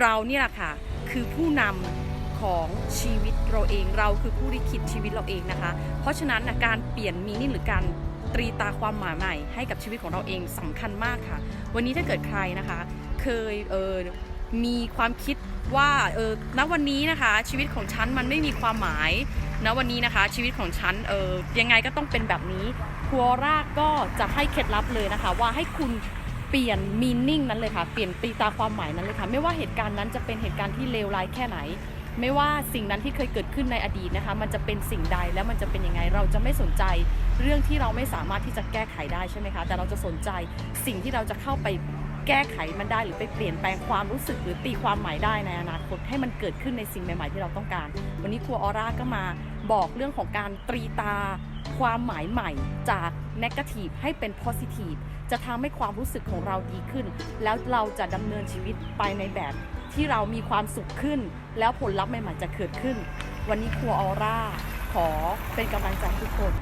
เราเนี่ยแหละค่ะคือผู้นำของชีวิตเราเองเราคือผู้ลิขิตชีวิตเราเองนะคะ เพราะฉะนั้นนะการเปลี่ยนมีนิ่งหรือการตรีตาความหมายใหม่ให้กับชีวิตของเราเองสำคัญมากค่ะ วันนี้ถ้าเกิดใครนะคะ เคยเออมีความคิดว่าเออณวันนี้นะคะ ชีวิตของฉันมันไม่มีความหมายณวันนี้นะคะ ชีวิตของฉันเออยังไงก็ต้องเป็นแบบนี้ครัวราก็จะให้เคล็ดลับเลยนะคะ ว่าให้คุณ เปลี่ยนมีนิ่งนั้นเลยค่ะเปลี่ยนตีตาความหมายนั้นเลยค่ะ ไม่ว่าเหตุการณ์นั้นจะเป็นเหตุการณ์ที่เลวร้ายแค่ไหน ไม่ว่าสิ่งนั้นที่เคยเกิดขึ้นในอดีตนะคะ มันจะเป็นสิ่งใดแล้วมันจะเป็นยังไง เราจะไม่สนใจเรื่องที่เราไม่สามารถที่จะแก้ไขได้ใช่ไหมคะ แต่เราจะสนใจสิ่งที่เราจะเข้าไปแก้ไขมันได้หรือไปเปลี่ยนแปลงความรู้สึกหรือตีความหมายได้ในอนาคตให้มันเกิดขึ้นในสิ่งใหม่ ๆ ที่เราต้องการ วันนี้ครัวออร่าก็มาบอกเรื่องของการตรีตา ความหมายใหม่จาก negative ให้เป็น positive จะทำให้ความรู้สึกของเราดีขึ้น แล้วเราจะดำเนินชีวิตไปในแบบที่เรามีความสุขขึ้น แล้วผลลัพธ์ใหม่ๆจะเกิดขึ้น วันนี้ครัวออร่าขอเป็นกำลังใจทุกคน